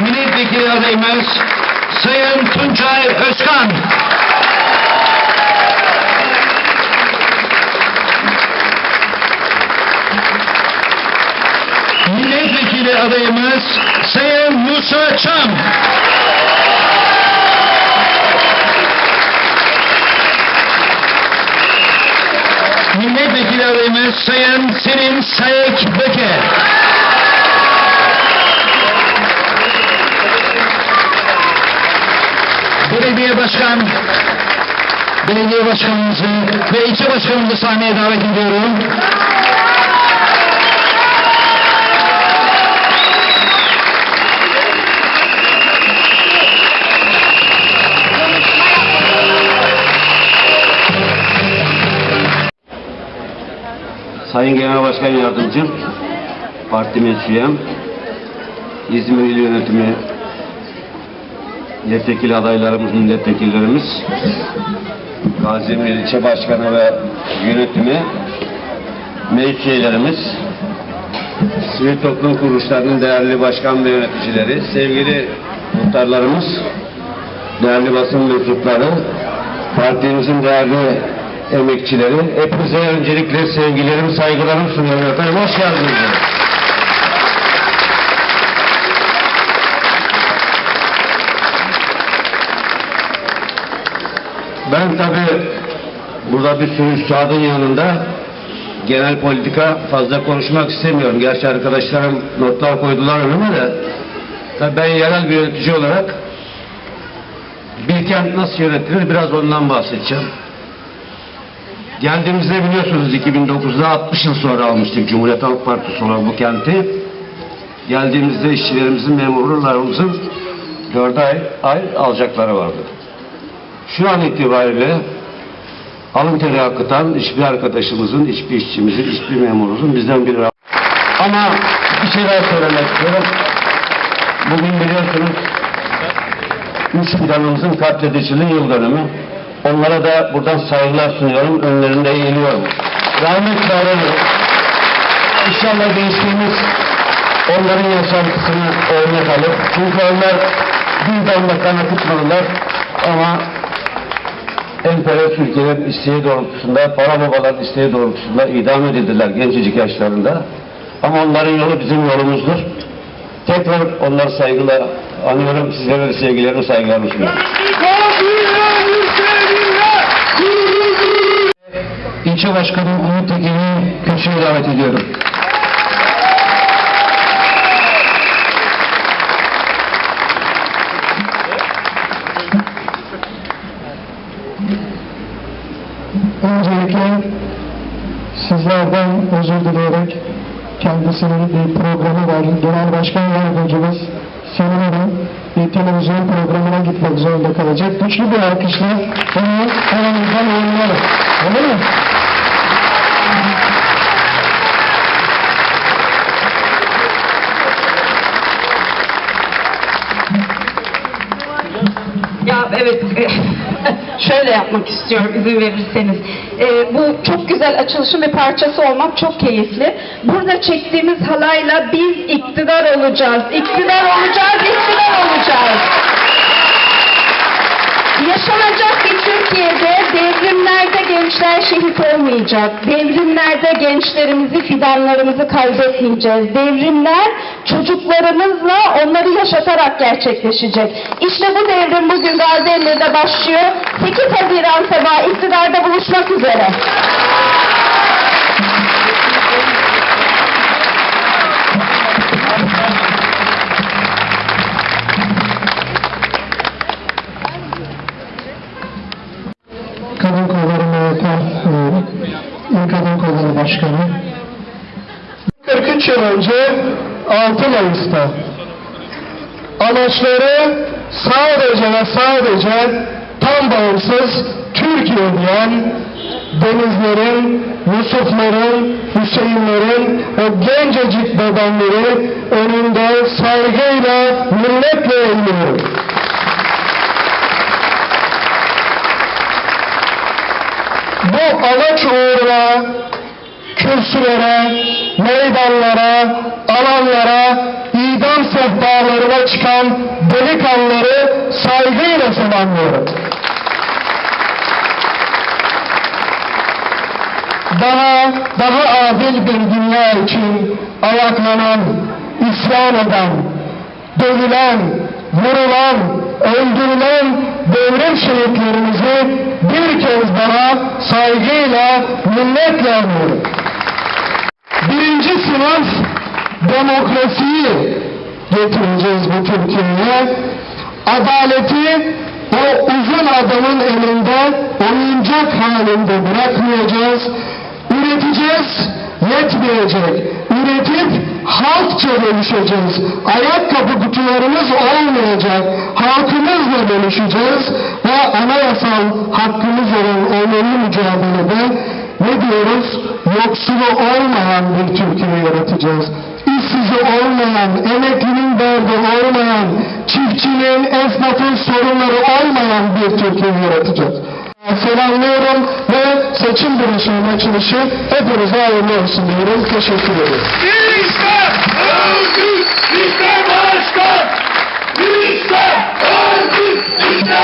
milletvekili adayımız Sayın Tuncay Özkan. Milletvekili adayımız Sayın Musa Çam. Milletvekili adayımız Sayın Selim Sayık Böke. Belediye Başkan Belediye Başkanımızı ve ilçe başkanımızı sahneye davet ediyorum. Sayın Genel Başkan Yardımcım, partimiz üyem, İzmir İl Yönetimi milletvekili adaylarımız, milletvekillerimiz, Gaziemir İlçe Başkanı ve yönetimi, meclis üyelerimiz, sivil toplum kuruluşlarının değerli başkan ve yöneticileri, sevgili muhtarlarımız, değerli basın mensupları, partimizin değerli emekçileri, hepinize öncelikle sevgilerimi, saygılarımı sunuyorum efendim. Hoş geldiniz. Ben tabi burada bir sürü üstadın yanında genel politika fazla konuşmak istemiyorum. Gerçi arkadaşlarım notlar koydular önüme de. Tabii ben yerel bir yönetici olarak bir kent nasıl yönetilir biraz ondan bahsedeceğim. Geldiğimizde biliyorsunuz 2009'da 60 yıl sonra almıştık Cumhuriyet Halk Partisi olarak bu kenti. Geldiğimizde işçilerimizin, memurlarımızın 4 ay, ay alacakları vardı. Şu an itibariyle alın teri akıtan hiçbir arkadaşımızın, hiçbir işçimizin, hiçbir memurumuzun bizden bir Ama bir şey daha söylemek istiyorum. Bugün biliyorsunuz üç planımızın katlediciliği yıl dönümü. Onlara da buradan saygılar sunuyorum. Önlerinde eğiliyorum. Rahmetle arıyorum. İnşallah gençliğimiz onların yaşantısını örnek alır. Çünkü onlar bir damla kan akıtmadılar ama emperyalist ülkelerin isteği doğrultusunda, para babaların isteği doğrultusunda idam edildiler gencecik yaşlarında. Ama onların yolu bizim yolumuzdur. Tekrar onları saygıyla anıyorum. Sizlere de sevgilerimi, saygılarımı sunuyorum. İlçe Başkanı Umut Tekin'i kürsüye davet ediyorum. Sizlerden özür dileyerek kendisinin bir programı var. Genel Başkan Yardımcımız sanırım bir televizyon programına gitmek zorunda kalacak. Güçlü bir alkışla onu aramızdan. Olur mu? Ya evet, e, şöyle yapmak istiyorum izin verirseniz. E, bu çok güzel açılışın bir parçası olmak çok keyifli. Burada çektiğimiz halayla biz iktidar olacağız, iktidar olacağız, iktidar olacağız. Yaşanacak bir Türkiye'de devrimlerde gençler şehit olmayacak. Devrimlerde gençlerimizi, fidanlarımızı kaybetmeyeceğiz. Devrimler çocuklarımızla onları yaşatarak gerçekleşecek. İşte bu devrim bugün Gaziantep'te başlıyor. 8 Haziran sabahı iktidarda buluşmak üzere. Başkanı 43 yıl önce 6 Mayıs'ta amaçları sadece ve sadece tam bağımsız Türkiye diyen denizlerin, Yusufların, Hüseyinlerin o gencecik bedenleri önünde saygıyla, minnetle eğiliyorum. bu amaç uğruna kürsülere, meydanlara, alanlara, idam sehpaları yola çıkan delikanlıları saygıyla selamlıyorum. Daha, daha adil bir dünya için ayaklanan, isyan eden, dövülen, vurulan, öldürülen devrim şehitlerimizi bir kez daha saygıyla, minnetle anıyorum. Birinci sınıf demokrasiyi getireceğiz bu Türkiye'ye. Adaleti o uzun adamın elinde oyuncak halinde bırakmayacağız. Üreteceğiz, yetmeyecek. Üretip halkça bölüşeceğiz. Ayakkabı kutularımız olmayacak. Halkımızla bölüşeceğiz ve anayasal hakkımız olan önemli mücadelede ne diyoruz? Yoksulu olmayan bir Türkiye yaratacağız. İşsizi olmayan, emeklinin derdi olmayan, çiftçinin, esnafın sorunları olmayan bir Türkiye yaratacağız. Selamlıyorum ve seçim duruşunun açılışı hepinize hayırlı olsun diyorum. Teşekkür ederim. İşte örgüt, işte başkan. İşte örgüt, işte